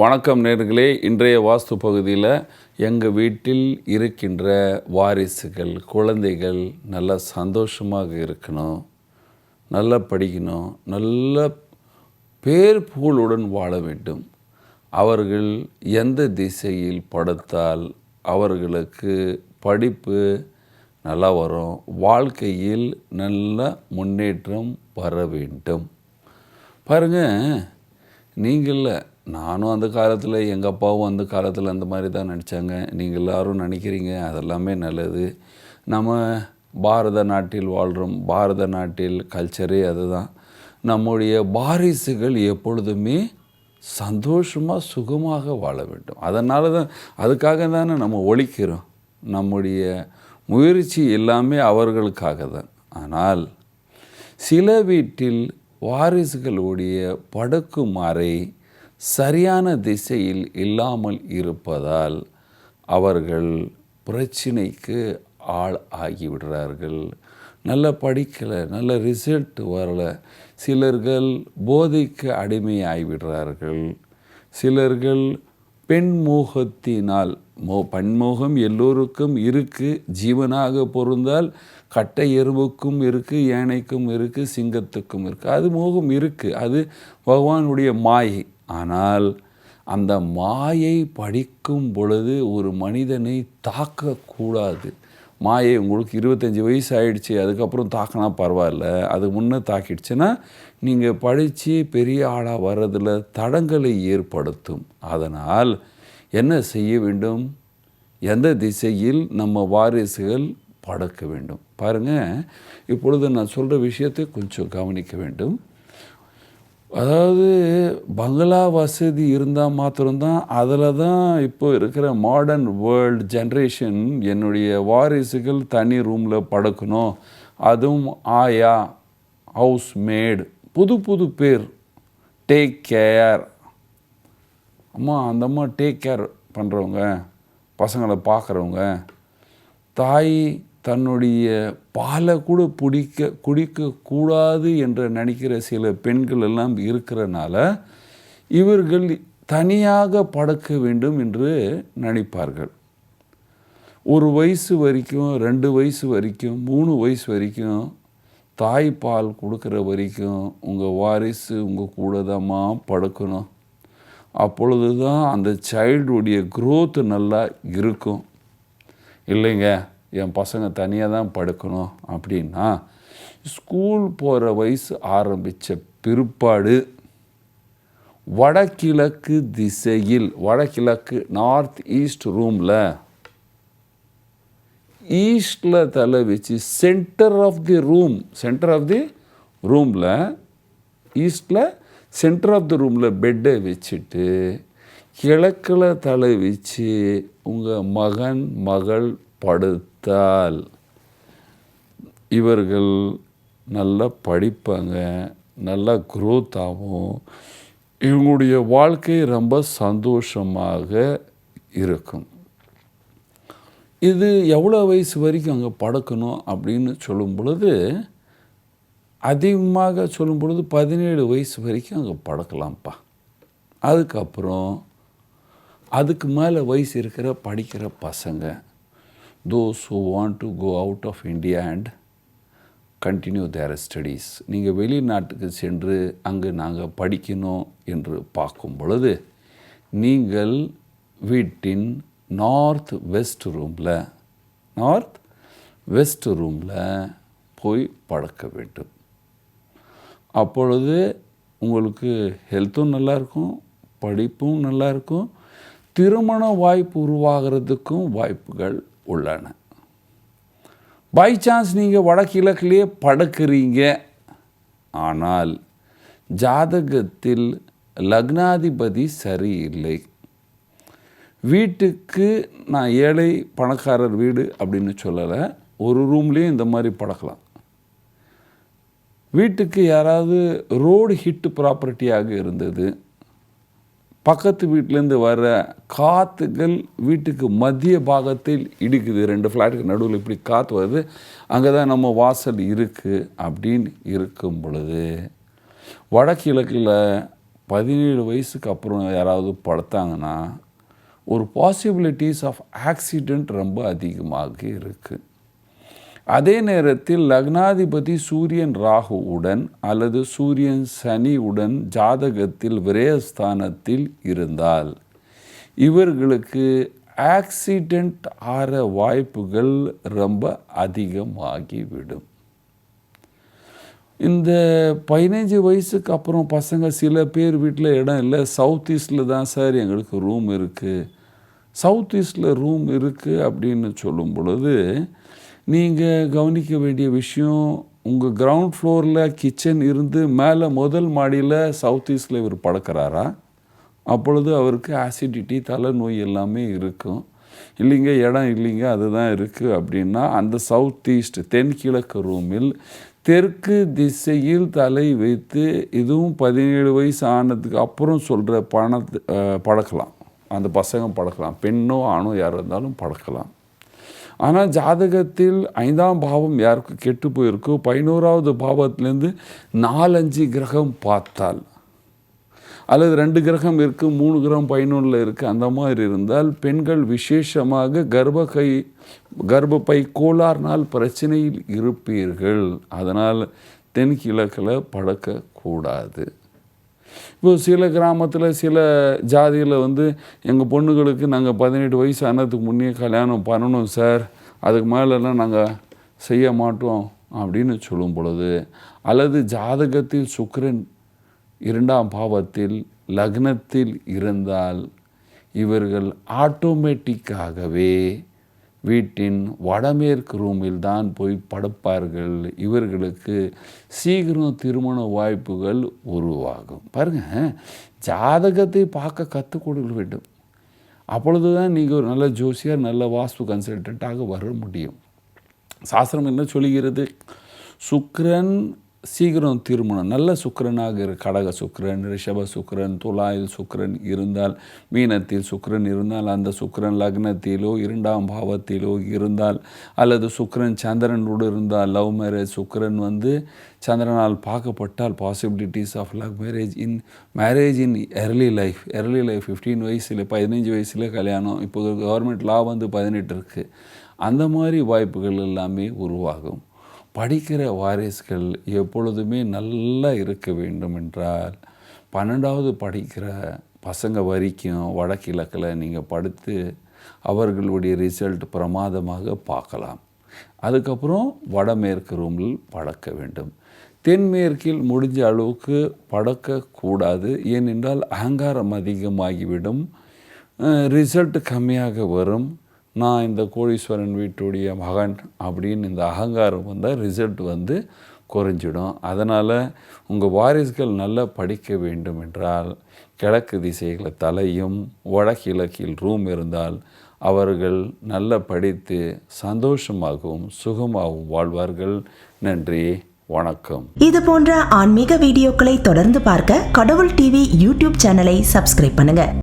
வணக்கம் நேர்களே. இன்றைய வாஸ்து பகுதியில் எங்கள் வீட்டில் இருக்கின்ற வாரிசுகள் குழந்தைகள் நல்ல சந்தோஷமாக இருக்கணும் நல்லா படிக்கணும் நல்ல பேர் புகழுடன் வாழ வேண்டும். அவர்கள் எந்த திசையில் படுத்தால் அவர்களுக்கு படிப்பு நல்லா வரும் வாழ்க்கையில் நல்ல முன்னேற்றம் வர வேண்டும். பாருங்கள் நீங்கள் நானும் அந்த காலத்தில் எங்கள் அப்பாவும் அந்த காலத்தில் அந்த மாதிரி தான் நினச்சாங்க நீங்கள் எல்லோரும் நினைக்கிறீங்க அதெல்லாமே நல்லது. நம்ம பாரத நாட்டில் வாழ்கிறோம் பாரத நாட்டில் கல்ச்சரே அதுதான். நம்முடைய வாரிசுகள் எப்பொழுதுமே சந்தோஷமாக சுகமாக வாழ வேண்டும். அதனால தான் அதுக்காக தானே நம்ம ஒழிக்கிறோம். நம்முடைய முயற்சி எல்லாமே அவர்களுக்காக தான். ஆனால் சில வீட்டில் வாரிசுகளுடைய படுக்குமாறை சரியான திசையில் இல்லாமல் இருப்பதால் அவர்கள் பிரச்சினைக்கு ஆள் ஆகிவிடுறார்கள். நல்ல படிக்கலை நல்ல ரிசல்ட் வரல. சிலர்கள் போதைக்கு அடிமையாகிவிடுறார்கள். சிலர்கள் பெண்மோகத்தினால் மோ பன்மோகம் எல்லோருக்கும் இருக்கு. ஜீவனாக பொருந்தால் கட்டை எறும்புக்கும் இருக்குது யானைக்கும் இருக்குது சிங்கத்துக்கும் இருக்குது அது மோகம் இருக்குது அது பகவானுடைய மாயை. ஆனால் அந்த மாயை படிக்கும் பொழுது ஒரு மனிதனை தாக்கக்கூடாது. மாயை உங்களுக்கு இருபத்தஞ்சி வயசு ஆயிடுச்சு அதுக்கப்புறம் தாக்கினா பரவாயில்ல அது முன்னே தாக்கிடுச்சுன்னா நீங்கள் படித்து பெரிய ஆளாக வர்றதில் தடங்களை ஏற்படுத்தும். அதனால் என்ன செய்ய வேண்டும்? எந்த திசையில் நம்ம வாரிசுகள் படக்க வேண்டும்? பாருங்கள் இப்பொழுது நான் சொல்கிற விஷயத்தை கொஞ்சம் கவனிக்க வேண்டும். அதாவது பங்களா வசதி இருந்தால் மாத்திரம்தான் அதில் தான் இப்போ இருக்கிற மாடர்ன் வேர்ல்டு ஜென்ரேஷன் என்னுடைய வாரிசுகள் தனி ரூமில் படுக்கணும். அதுவும் ஆயா ஹவுஸ் மேடு புது புது பேர். டேக் கேர் அம்மா அந்த அம்மா டேக் கேர் பண்ணுறவங்க பசங்களை பார்க்குறவங்க தாய் தன்னுடைய பாலை கூட பிடிக்க குடிக்கக்கூடாது என்று நினைக்கிற சில பெண்கள் எல்லாம் இருக்கிறனால இவர்கள் தனியாக படுக்க வேண்டும் என்று நினைப்பார்கள். ஒரு வயசு வரைக்கும் ரெண்டு வயசு வரைக்கும் மூணு வயசு வரைக்கும் தாய் பால் கொடுக்குற வரைக்கும் உங்கள் வாரிசு உங்கள் கூட தாம்மா படுக்கணும். அப்பொழுது தான் அந்த சைல்டுடைய க்ரோத்து நல்லா இருக்கும். இல்லைங்க. என் பசங்க தனியாக தான் படுக்கணும் அப்படின்னா ஸ்கூல் போகிற வயசு ஆரம்பித்த பிற்பாடு வடகிழக்கு திசையில் வடகிழக்கு நார்த் ஈஸ்ட் ரூமில் ஈஸ்டில் தலை வச்சு centre of the room centre of the ரூமில் ஈஸ்டில் சென்டர் ஆஃப் தி ரூமில் பெட்டை வச்சுட்டு கிழக்கில் தலை வச்சு உங்கள் மகன் மகள் படுத்தால் இவர்கள் நல்லா படிப்பாங்க நல்லா குரோத் ஆகும். இவங்களுடைய வாழ்க்கை ரொம்ப சந்தோஷமாக இருக்கும். இது எவ்வளோ வயசு வரைக்கும் அங்கே படக்கணும் அப்படின்னு சொல்லும் பொழுது அதிகமாக சொல்லும் பொழுது பதினேழு வயசு வரைக்கும் அங்கே படக்கலாம்ப்பா. அதுக்கப்புறம் அதுக்கு மேலே வயசு இருக்கிற படிக்கிற பசங்க those who want to go out of India and continue their studies நீங்கள் வெளிநாட்டுக்கு சென்று அங்கு நாங்கள் படிக்கணும் என்று பார்க்கும் பொழுது நீங்கள் வீட்டின் நார்த் வெஸ்ட் ரூமில் நார்த் வெஸ்ட் ரூமில் போய் பழக்க வேண்டும். அப்பொழுது உங்களுக்கு ஹெல்த்தும் நல்லாயிருக்கும் படிப்பும் நல்லாயிருக்கும் திருமண வாய்ப்பு உருவாகிறதுக்கும் வாய்ப்புகள் உள்ளன. பை சான்ஸ் நீங்கள் வடகிழக்கிலேயே படுக்கிறீங்க. ஆனால் ஜாதகத்தில் லக்னாதிபதி சரியில்லை. வீட்டுக்கு நான் ஏழை பணக்காரர் வீடு அப்படின்னு சொல்லலை. ஒரு ரூம்லேயும் இந்த மாதிரி படக்கலாம். வீட்டுக்கு யாராவது ரோடு ஹிட்டு ப்ராப்பர்ட்டியாக இருந்தது. பக்கத்து வீட்டிலேருந்து வர காற்றுகள் வீட்டுக்கு மத்திய பாகத்தில் இடிக்குது. ரெண்டு ஃப்ளாட்டுக்கு நடுவில் இப்படி காற்று வருது. அங்கே தான் நம்ம வாசல் இருக்குது அப்படின்னு இருக்கும் பொழுது வடகிழக்கில் பதினேழு வயசுக்கு அப்புறம் யாராவது படுத்தாங்கன்னா ஒரு பாசிபிலிட்டிஸ் ஆஃப் ஆக்சிடெண்ட் ரொம்ப அதிகமாக இருக்குது அதே நேரத்தில் லக்னாதிபதி சூரியன் ராகுவுடன் அல்லது சூரியன் சனியுடன் ஜாதகத்தில் விரயஸ்தானத்தில் இருந்தால் இவர்களுக்கு ஆக்சிடெண்ட் ஆற வாய்ப்புகள் ரொம்ப அதிகமாகிவிடும். இந்த பதினஞ்சு வயசுக்கு அப்புறம் பசங்க சில பேர் வீட்டில் இடம் இல்லை. சவுத் ஈஸ்டில் தான் சார் எங்களுக்கு ரூம் இருக்குது சவுத் ஈஸ்டில் ரூம் இருக்குது அப்படின்னு சொல்லும் பொழுது நீங்கள் கவனிக்க வேண்டிய விஷயம் உங்கள் கிரவுண்ட் ஃப்ளோரில் கிச்சன் இருந்து மேலே முதல் மாடியில் சவுத் ஈஸ்டில் இவர் பழக்கிறாரா அப்பொழுது அவருக்கு ஆசிடிட்டி தலைநோய் எல்லாமே இருக்கும். இல்லைங்க இடம் இல்லைங்க அதுதான் இருக்குது அப்படின்னா அந்த சவுத் ஈஸ்ட் தென்கிழக்கு ரூமில் தெற்கு திசையில் தலை வைத்து இதுவும் பதினேழு வயசு ஆனதுக்கு அப்புறம் சொல்கிற பணத்தை பழக்கலாம் படக்கலாம். அந்த பசங்க படக்கலாம். பெண்ணோ ஆணோ யார் இருந்தாலும் படக்கலாம். ஆனால் ஜாதகத்தில் ஐந்தாம் பாவம் யாருக்கு கெட்டு போயிருக்கோ? பதினோராவது பாவத்திலேருந்து நாலஞ்சு கிரகம் பார்த்தால். அல்லது ரெண்டு கிரகம் இருக்குது மூணு கிரகம் பதினொன்றில் இருக்குது அந்த மாதிரி இருந்தால் பெண்கள் விசேஷமாக கர்ப்ப கை கர்ப்பப்பை கோளாறுனால் பிரச்சனையில் இருப்பீர்கள். அதனால் தென்கிழக்கில் படக்கக்கூடாது. இப்போ சில கிராமத்தில் சில ஜாதியில் வந்து எங்கள் பொண்ணுகளுக்கு நாங்கள் பதினெட்டு வயசு ஆனதுக்கு முன்னே கல்யாணம் பண்ணணும் சார். அதுக்கு மேலெல்லாம் நாங்கள் செய்ய மாட்டோம் அப்படின்னு சொல்லும் பொழுது அல்லது ஜாதகத்தில் சுக்கரன் இரண்டாம் பாவத்தில் லக்னத்தில் இருந்தால் இவர்கள் ஆட்டோமேட்டிக்காகவே வீட்டின் வடமேற்கு ரூமில் தான் போய் படுப்பார்கள். இவர்களுக்கு சீக்கிரம் திருமண வாய்ப்புகள் உருவாகும். பாருங்கள் ஜாதகத்தை பார்க்க கற்றுக் கொடுக்க வேண்டும். அப்பொழுது தான் நீங்கள் ஒரு நல்ல ஜோசியர் நல்ல வாஸ்து கன்சல்டண்ட்டாக வர முடியும். சாஸ்திரம் என்ன சொல்கிறது சுக்ரன் சீக்கிரம் திருமணம். நல்ல சுக்கரனாக இரு. கடக சுக்கரன் ரிஷப சுக்கரன் துலாயில் சுக்கரன் இருந்தால் மீனத்தில் சுக்கரன் இருந்தால் அந்த சுக்கரன் லக்னத்திலோ இரண்டாம் பாவத்திலோ இருந்தால் அல்லது சுக்கரன் சந்திரனோடு இருந்தால் லவ் மேரேஜ் சுக்கரன் வந்து சந்திரனால் பார்க்கப்பட்டால் possibilities of love marriage in marriage in early life early life fifteen வயசில் பதினஞ்சு வயசில் கல்யாணம். இப்போ கவர்மெண்ட் லா வந்து பதினெட்டு இருக்குது அந்த மாதிரி வாய்ப்புகள் எல்லாமே உருவாகும். படிக்கிற வாரிசுகள் எப்பொழுதுமே நல்லா இருக்க வேண்டும் என்றால் பன்னெண்டாவது படிக்கிற பசங்க வரைக்கும் வடகிழக்கில் நீங்கள் படுத்து அவர்களுடைய ரிசல்ட் பிரமாதமாக பார்க்கலாம். அதுக்கப்புறம் வடமேற்கு ரூமில் படக்க வேண்டும். தென்மேற்கில் முடிஞ்ச அளவுக்கு படக்கக்கூடாது ஏனென்றால் அகங்காரம் அதிகமாகிவிடும். ரிசல்ட் கம்மியாக வரும். நான் இந்த கோடீஸ்வரன் வீட்டுடைய மகன் அப்படின்னு இந்த அகங்காரம் வந்தால் ரிசல்ட் வந்து குறைஞ்சிடும். அதனால் உங்கள் வாரிசுகள் நல்லா படிக்க வேண்டும் என்றால் கிழக்கு திசைகளை தலையும் வடகிழக்கில் ரூம் இருந்தால் அவர்கள் நல்லா படித்து சந்தோஷமாகவும் சுகமாகவும் வாழ்வார்கள். நன்றி வணக்கம். இது போன்ற ஆன்மீக வீடியோக்களை தொடர்ந்து பார்க்க கடவுள் டிவி யூடியூப் சேனலை சப்ஸ்கிரைப் பண்ணுங்க.